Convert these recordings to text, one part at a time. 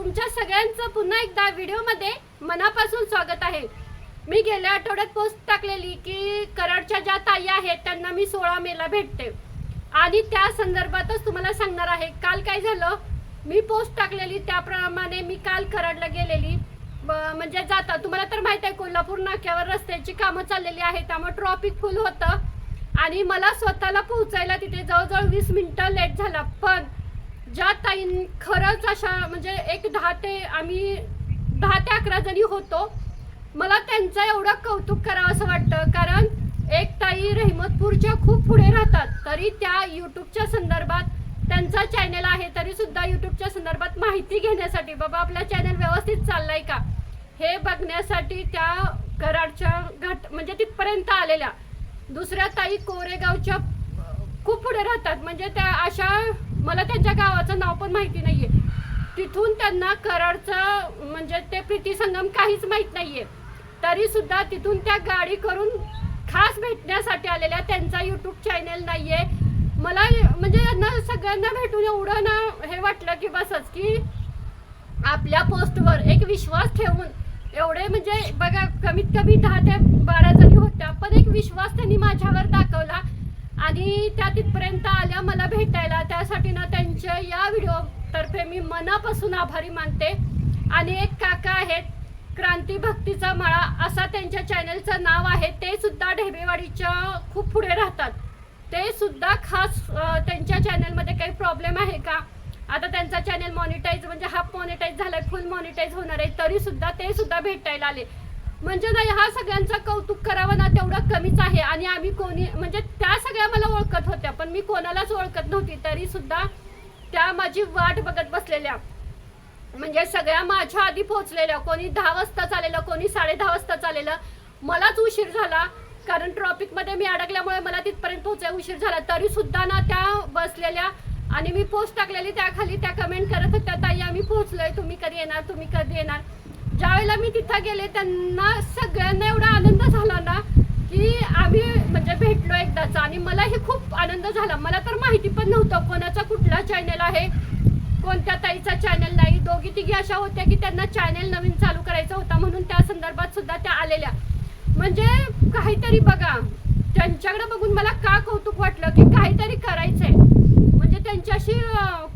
तुमच्या सगळ्यांचं पुन्हा एकदा व्हिडिओमध्ये मनापासून स्वागत आहे. मी गेल्या आठवड्यात पोस्ट टाकलेली की कराडच्या ज्या ताई आहेत त्यांना मी सोळा मेला भेटते. आणि त्या संदर्भातच तुम्हाला सांगणार आहे काल काय झालं? मी पोस्ट टाकलेली त्याप्रमाणे मी काल कराडला गेलेली. ब- म्हणजे जाता तुम्हाला तर माहीत आहे कोल्हापूर नाक्यावर रस्त्याची कामं चाललेली आहेत त्यामुळे ट्रॉफिक फुल होतं. आणि मला स्वतःला पोहोचायला तिथे जवळजवळ वीस मिनटं लेट झाला. पण ज्या ताईं खरंच अशा म्हणजे एक दहा ते आम्ही दहा ते अकरा जणी होतो मला त्यांचं एवढं कौतुक करावं असं वाटतं. कारण एक ताई रहिमतपूरच्या खूप पुढे राहतात. तरी त्या यूट्यूबच्या संदर्भात त्यांचा चॅनल आहे तरी सुद्धा यूट्यूबच्या संदर्भात माहिती घेण्यासाठी बाबा आपला चॅनल व्यवस्थित चाललाय का? हे बघण्यासाठी त्या कराडच्या घाट म्हणजे तिथपर्यंत आलेल्या. दुसऱ्या ताई कोरेगावच्या खूप पुढे राहतात. म्हणजे त्या अशा मला त्यांच्या गावाचं नाव पण माहिती नाहीये. तिथून त्यांना कराडचं म्हणजे ते प्रीती संगम काहीच माहीत नाहीये. तरी सुद्धा तिथून त्या गाडी करून खास भेटण्यासाठी आलेल्या त्यांचा युट्यूब चॅनल नाहीये. मला म्हणजे यांना सगळ्यांना भेटून एवढं ना हे वाटलं की बसच की आपल्या पोस्टवर एक विश्वास ठेवून एवढे म्हणजे बघा कमीत कमी दहा ते बारा जणी होत्या पण एक विश्वास त्यांनी माझ्यावर आणि त्या तिथपर्यंत आल्या मला भेटायला. त्यासाठी ना त्यांच्या या व्हिडिओतर्फे मी मनापासून आभारी मानते. आणि एक काका आहेत क्रांती भक्तीचा मळा असा त्यांच्या चॅनलचं नाव आहे. ते सुद्धा ढेबेवाडीच्या खूप पुढे राहतात. ते सुद्धा खास त्यांच्या चॅनलमध्ये काही प्रॉब्लेम आहे का? आता त्यांचा चॅनल मॉनिटाईज म्हणजे हाफ मॉनिटाईज झालाय फुल मॉनिटाईज होणार आहे. तरी सुद्धा ते सुद्धा भेटायला आले. म्हणजे नाही हा सगळ्यांचा कौतुक करावं ना तेवढं कमीच आहे. आणि आम्ही कोणी म्हणजे त्या सगळ्या मला ओळखत होत्या पण मी कोणालाच ओळखत नव्हती. तरी सुद्धा त्या माझी वाट बघत बसलेल्या. म्हणजे सगळ्या माझ्या आधी पोहोचलेल्या. कोणी दहा वाजता चालेलं कोणी साडे दहा वाजता चालेलं मलाच उशीर झाला कारण ट्रॉफिकमध्ये मी अडकल्यामुळे मला तिथपर्यंत पोहोचाय उशीर झाला. तरी सुद्धा ना त्या बसलेल्या आणि मी पोस्ट टाकलेली त्याखाली त्या कमेंट करत होत्या ताई आम्ही पोहोचलोय. तुम्ही कधी येणार? तुम्ही कधी येणार? ज्यावेळेला मी तिथं गेले त्यांना सगळ्यांना एवढा आनंद झाला ना की आम्ही म्हणजे भेटलो एकदाच. आणि मला हे खूप आनंद झाला. मला तर माहिती पण नव्हतं कोणाचा कुठला चॅनल आहे कोणत्या ताईचा चॅनल नाही. दोघी तिघी अशा होत्या की त्यांना चॅनल नवीन चालू करायचा होता म्हणून त्या संदर्भात सुद्धा त्या आलेल्या. म्हणजे काहीतरी बघा त्यांच्याकडे बघून मला का कौतुक वाटलं की काहीतरी करायचंय. म्हणजे त्यांच्याशी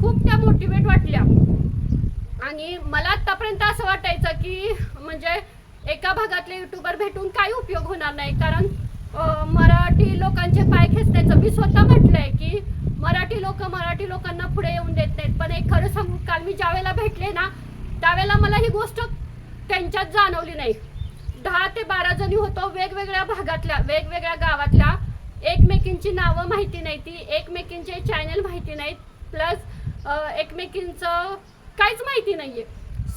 खूप त्या मोटिवेट वाटल्या. आणि मला आतापर्यंत असं वाटायचं की म्हणजे एका भागातले युट्यूबर भेटून काही उपयोग होणार नाही. कारण मराठी लोकांचे पाय खेचण्याचं मी स्वतः म्हटलंय की मराठी लोक मराठी लोकांना पुढे येऊन देत नाहीत. पण एक खरं सांगू काल मी ज्यावेळेला भेटले ना त्यावेळेला मला ही गोष्ट त्यांच्यात जाणवली नाही. दहा ते बारा जणी होतो वेगवेगळ्या भागातल्या वेगवेगळ्या गावातल्या. एकमेकींची नावं माहिती नाही ती एकमेकींचे चॅनल माहिती नाहीत. प्लस एकमेकींचं काहीच माहिती नाहीये.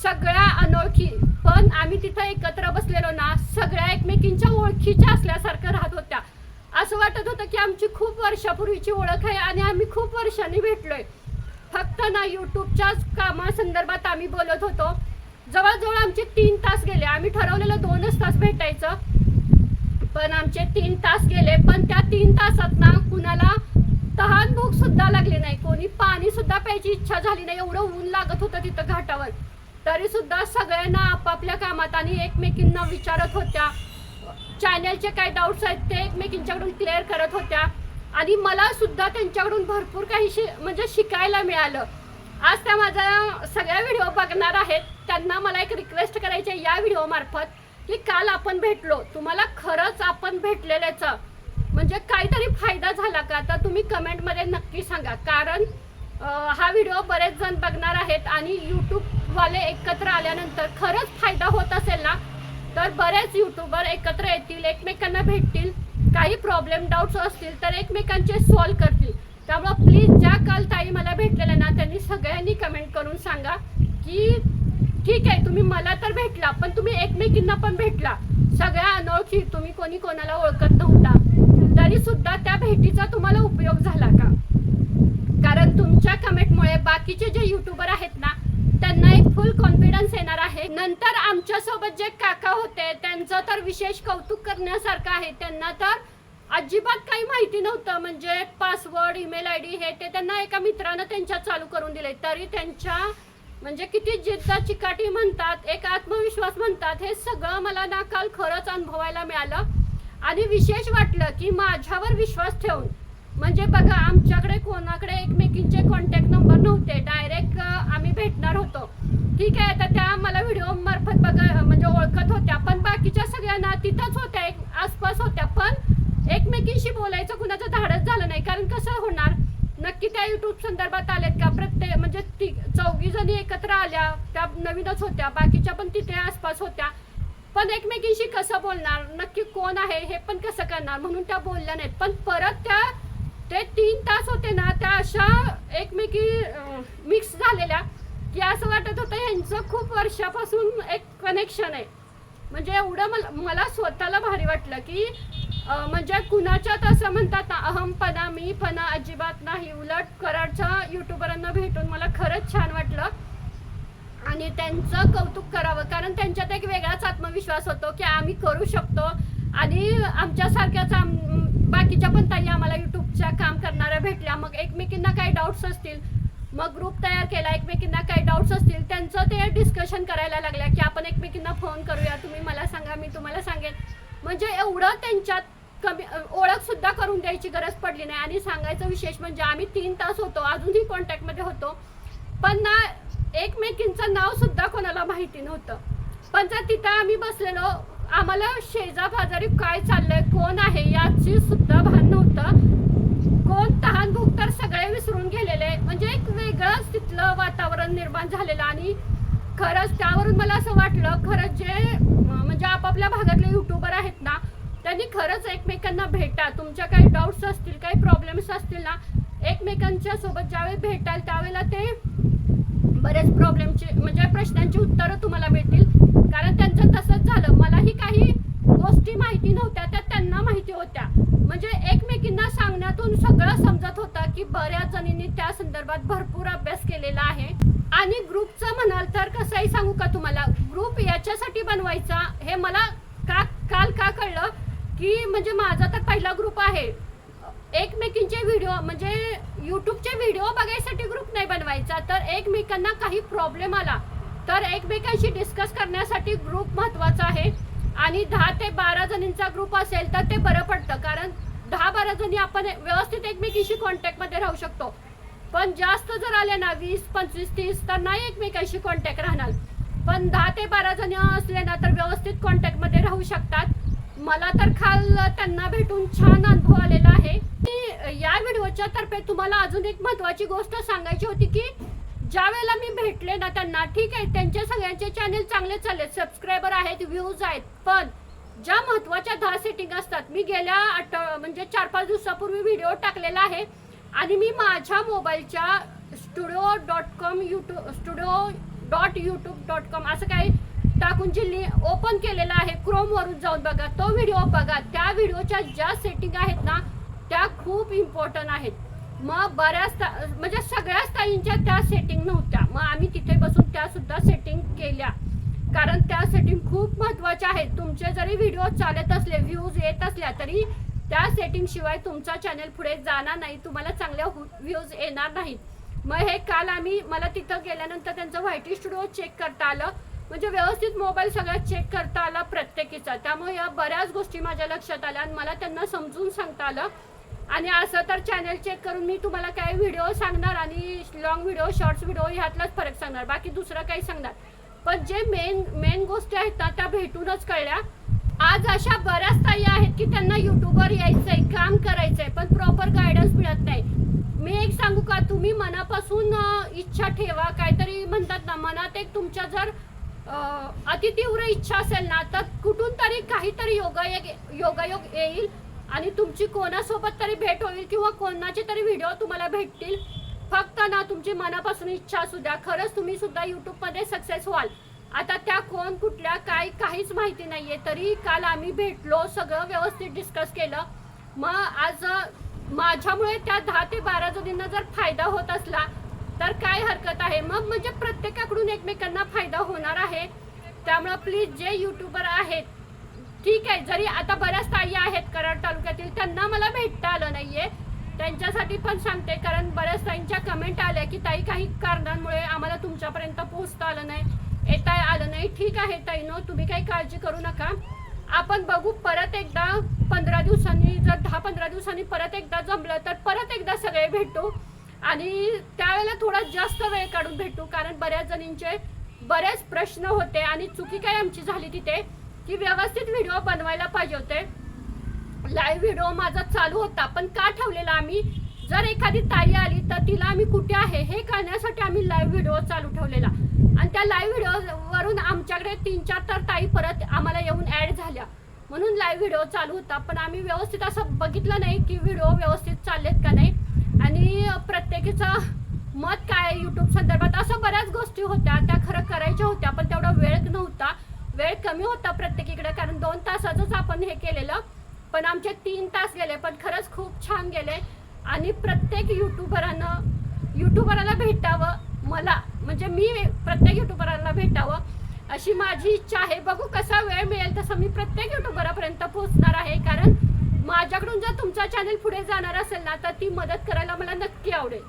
सगळ्या अनोळखी पण आम्ही तिथं एकत्र बसलेलो ना सगळ्या एकमेकींच्या ओळखीच्या असल्यासारखं राहत होत्या. असं वाटत होतं की आमची खूप वर्षापूर्वीची ओळख आहे आणि आम्ही खूप वर्षांनी भेटलोय. फक्त ना युट्यूबच्याच कामासंदर्भात आम्ही बोलत होतो. जवळजवळ आमचे तीन तास गेले. आम्ही ठरवलेलं दोनच तास भेटायचं. पण आमचे तीन तास गेले. पण त्या तीन तासात ना कुणाला तहान भूक सुद्धा लागली नाही. कोणी पाणी सुद्धा प्यायची इच्छा झाली नाही. एवढं ऊन लागत होतं तिथं घाटावर. तरी सुद्धा सगळ्यांना आपापल्या कामात आणि एकमेकींना विचारत होत्या. चॅनलचे काय डाऊट्स आहेत ते एकमेकींच्याकडून क्लिअर करत होत्या. आणि मला सुद्धा त्यांच्याकडून भरपूर काही शि म्हणजे शिकायला मिळालं. आज त्या माझा सगळ्या व्हिडिओ बघणार आहेत. त्यांना मला एक रिक्वेस्ट करायची आहे या व्हिडिओमार्फत की काल आपण भेटलो. तुम्हाला खरंच आपण भेटलेल्याचं. म्हणजे काहीतरी फायदा झाला का? तर तुम्ही कमेंटमध्ये नक्की सांगा. कारण हा व्हिडिओ बरेच जण बघणार आहेत आणि यूट्यूब यूट्यूबवाले एकत्र आल्यानंतर खरंच फायदा होत असेल ना? तर बरेच युट्यूबर एकत्र येतील एकमेकांना भेटतील काही प्रॉब्लेम डाऊट्स असतील तर एकमेकांचे सॉल्व करतील. त्यामुळं प्लीज ज्या काल ताई मला भेटलेल्या ना त्यांनी सगळ्यांनी कमेंट करून सांगा की ठीक आहे तुम्ही मला तर भेटला पण तुम्ही एकमेकींना पण भेटला. सगळ्या अनोळखी तुम्ही कोणी कोणाला ओळखत नव्हता. तरी सुद्धा त्या भेटीचा तुम्हाला उपयोग झाला का? कारण तुमच्या कमेंटमुळे बाकीचे जे युट्यूबर आहेत ना त्यांना एक फुल कॉन्फिडन्स येणार आहे. नंतर आमच्यासोबत जे काका होते त्यांचं तर विशेष कौतुक करण्यासारखं आहे. त्यांना तर अजिबात काही माहिती नव्हतं. म्हणजे पासवर्ड ईमेल आय डी हे ते त्यांना एका मित्रानं त्यांच्या चालू करून दिले तरी त्यांच्या म्हणजे किती जिद्द चिकाटी म्हणतात एक आत्मविश्वास म्हणतात हे सगळं मला ना काल खरंच अनुभवायला मिळालं. आणि विशेष वाटलं की माझ्यावर विश्वास ठेवून म्हणजे बघा आमच्याकडे कोणाकडे एकमेकींचे कॉन्टॅक्ट नंबर नव्हते. डायरेक्ट आम्ही भेटणार होतो. ठीक आहे तर त्या मला व्हिडिओ मार्फत बघा म्हणजे ओळखत होत्या. पण बाकीच्या सगळ्यांना तिथंच होत्या एक आसपास होत्या. पण एकमेकींशी बोलायचं कुणाचं धाडच झालं नाही. कारण कसं होणार? नक्की त्या युट्यूब संदर्भात आलेत का? प्रत्येक म्हणजे ती चौघी जणी एकत्र आल्या त्या नवीनच होत्या. बाकीच्या पण तिथे आसपास होत्या. पण एकमेकींशी कसं बोलणार? नक्की कोण आहे? हे पण कसं करणार? म्हणून त्या बोलल्या नाहीत. पण परत त्या ते तीन तास होते ना त्या अशा एकमेकी मिक्स झालेल्या की असं वाटत होतं यांचं खूप वर्षापासून एक कनेक्शन आहे. म्हणजे एवढं मला मला स्वतःला भारी वाटलं की म्हणजे कुणाच्यात असं म्हणतात ना अहमपणा मीपणा अजिबात नाही. उलट कराडच्या युट्यूबरांना भेटून मला खरंच छान वाटलं. आणि त्यांचं कौतुक करावं कारण त्यांच्यात एक वेगळाच आत्मविश्वास होतो की आम्ही करू शकतो. आणि आमच्यासारख्याच आम बाकीच्या पण ताई आम्हाला युट्यूबच्या काम करणाऱ्या भेटल्या. मग एकमेकींना काही डाऊट्स असतील मग ग्रुप तयार केला. एकमेकींना काही डाऊट्स असतील त्यांचं ते डिस्कशन करायला लागल्या की आपण एकमेकींना फोन करूया. तुम्ही मला सांगा मी तुम्हाला सांगेन. म्हणजे एवढं त्यांच्यात कमी ओळख सुद्धा करून द्यायची गरज पडली नाही. आणि सांगायचं विशेष म्हणजे आम्ही तीन तास होतो अजूनही कॉन्टॅक्टमध्ये होतो. पण ना एकमेकींचं नाव सुद्धा कोणाला माहिती नव्हतं. पण जर तिथं आम्ही बसलेलो. आम्हाला शेजा बाजारी काय चाललंय कोण आहे याची सुद्धा भान नव्हतं. कोण तहान भूक तर सगळे विसरून गेलेले. म्हणजे एक वेगळंच तिथलं वातावरण निर्माण झालेलं आणि खरंच त्यावरून मला असं वाटलं खरंच जे म्हणजे आपापल्या भागातले युट्यूबर आहेत ना त्यांनी खरंच एकमेकांना भेटा तुमच्या काही डाऊट्स असतील काही प्रॉब्लेम्स असतील ना एकमेकांच्या सोबत ज्यावेळी भेटाल त्यावेळेला ते बरेच प्रॉब्लेमचे म्हणजे प्रश्नांची उत्तरं तुम्हाला भेटतील कारण त्यांचं तसंच झालं. मलाही काही गोष्टी माहिती नव्हत्या त्या त्यांना माहिती होत्या. म्हणजे एकमेकींना सांगण्यातून सगळं समजत होतं की बऱ्याच जणींनी त्या संदर्भात भरपूर अभ्यास केलेला आहे. आणि ग्रुपचं म्हणाल तर कसंही सांगू का तुम्हाला? ग्रुप याच्यासाठी बनवायचा हे मला का काल का कळलं? की म्हणजे माझा तर पहिला ग्रुप आहे. एकमेकींचे व्हिडिओ म्हणजे युट्यूबचे व्हिडिओ बघायसाठी ग्रुप नाही बनवायचा. तर एकमेकांना काही प्रॉब्लेम आला. तर एकमेकांशी डिस्कस करण्यासाठी ग्रुप महत्त्वाचा आहे. आणि दहा ते बारा जणींचा ग्रुप असेल तर ते बरं पडतं. कारण दहा बारा जणी आपण व्यवस्थित एकमेकीशी कॉन्टॅक्टमध्ये राहू शकतो. पण जास्त जर आले ना वीस पंचवीस तीस तर नाही एकमेकांशी कॉन्टॅक्ट राहणार. पण दहा ते बारा जण असले ना तर व्यवस्थित कॉन्टॅक्टमध्ये राहू शकतात. मला तर खाल त्यांना भेटून छान अनुभव आलेला आहे. या व्हिडिओच्या तर्फे तुम्हाला अजून एक महत्वाची गोष्ट सांगायची होती की ज्या वेळेला मी भेटले ना त्यांना ठीक आहे त्यांचे सगळ्यांचे चॅनेल चांगले चालले सबस्क्रायबर आहेत व्ह्यूज आहेत पण ज्या महत्त्वाच्या दहा सेटिंग असतात मी गेल्या आठ म्हणजे चार पाच दिवसापूर्वी व्हिडिओ टाकलेला आहे आणि मी माझ्या मोबाईलच्या studio dot com YouTube studio dot YouTube dot com असं काही टाकून जी लि ओपन केलेला आहे क्रोमवरून जाऊन बघा तो व्हिडिओ बघा. त्या व्हिडिओच्या ज्या सेटिंग आहेत ना त्या खूप इम्पॉर्टंट आहेत. मग बऱ्याच म्हणजे सगळ्याच ताईंच्या त्या सेटिंग नव्हत्या. मग आम्ही तिथे बसून त्या सुद्धा सेटिंग केल्या. कारण त्या सेटिंग खूप महत्त्वाच्या आहेत. तुमचे जरी व्हिडिओ चालत असले व्ह्यूज येत असल्या तरी त्या सेटिंग शिवाय तुमचा चॅनल पुढे जाणार नाही. तुम्हाला चांगल्या व्ह्यूज येणार नाहीत. मग हे काल आम्ही मला तिथं गेल्यानंतर त्यांचं व्हायटी स्टुडिओ चेक करता आलं. म्हणजे व्यवस्थित मोबाईल सगळा चेक करता आला प्रत्येकीचा. त्यामुळे या बऱ्याच गोष्टी माझ्या लक्षात आल्या आणि मला त्यांना समजून सांगता आलं. आणि असं तर चॅनल चेक करून मी तुम्हाला काय व्हिडिओ सांगणार आणि लॉंग व्हिडिओ शॉर्ट्स व्हिडिओ ह्यातलाच फरक सांगणार. बाकी दुसरं काही सांगणार. पण जे मेन मेन गोष्टी आहेत ना त्या भेटूनच कळल्या. आज अशा बऱ्याच ताई आहेत की त्यांना युट्यूबवर यायचंय काम करायचंय पण प्रॉपर गायडन्स मिळत नाही. मी एक सांगू का तुम्ही मनापासून इच्छा ठेवा काहीतरी म्हणतात ना मनात एक तुमच्या जर अतितीव्र इच्छा असेल ना तर कुठून तरी काहीतरी योगायोग योगायोग येईल. आणि तुमची कोणासोबत तरी भेट होईल किंवा कोणाचे तरी व्हिडिओ तुम्हाला भेटतील फक्त ना तुमची मनापासून इच्छा असू द्या. खरंच तुम्ही सुद्धा युट्यूबमध्ये सक्सेस व्हाल. आता त्या कोण कुठल्या काय काहीच माहिती नाहीये. तरी काल आम्ही भेटलो सगळं व्यवस्थित डिस्कस केलं. मग आज माझ्यामुळे त्या दहा ते बारा जणींना जर फायदा होत असला तर काय हरकत आहे? मग म्हणजे प्रत्येकाकडून एकमेकांना फायदा होणार आहे. त्यामुळं प्लीज जे युट्यूबर आहेत ठीक आहे जरी आता बऱ्याच ताई आहेत कराड तालुक्यातील त्यांना मला भेटता आलं नाहीये. त्यांच्यासाठी पण सांगते कारण बऱ्याच ताईंच्या कमेंट आल्या की ताई काही कारणांमुळे आम्हाला तुमच्यापर्यंत पोहोचता आलं नाही येता आलं नाही. ठीक आहे ताईनो तुम्ही काही काळजी करू नका. आपण बघू परत एकदा पंधरा दिवसांनी जर दहा पंधरा दिवसांनी परत एकदा जमलं तर परत एकदा सगळे भेटू. आणि त्यावेळेला थोडा जास्त वेळ काढून भेटू कारण बऱ्याच जणींचे बरेच प्रश्न होते आणि चुकी काय आमची झाली तिथे. की व्यवस्थित व्हिडिओ बनवायला पाहिजे होते. लाईव्ह व्हिडिओ माझा चालू होता पण का ठेवलेला आम्ही? जर एखादी ताई आली तर तिला आम्ही कुठे आहे? हे कळण्यासाठी आम्ही लाईव्ह व्हिडिओ चालू ठेवलेला. आणि त्या लाईव्ह व्हिडिओवरून आमच्याकडे तीन चार तर ताई परत आम्हाला येऊन ॲड झाल्या. म्हणून लाईव्ह व्हिडिओ चालू होता पण आम्ही व्यवस्थित असं बघितलं नाही की व्हिडिओ व्यवस्थित चाललेत का नाही. आणि प्रत्येकीचं मत काय यूट्यूब संदर्भात? असं बऱ्याच गोष्टी होत्या त्या खरं करायच्या होत्या पण तेवढा वेळ नव्हता. वेळ कमी होता प्रत्येकीकडे कारण दोन तासाचंच आपण हे केलेलं. पण आमचे तीन तास गेले पण खरंच खूप छान गेले. आणि प्रत्येक युट्यूबरानं युट्यूबराला भेटावं मला म्हणजे मी प्रत्येक युट्यूबराला भेटावं अशी माझी इच्छा आहे. बघू कसा वेळ मिळेल तसं मी प्रत्येक युट्यूबरापर्यंत पोहोचणार आहे. कारण माझ्याकडून जर तुमचा चॅनल पुढे जाणार असेल ना तर ती मदत करायला मला नक्की आवडेल.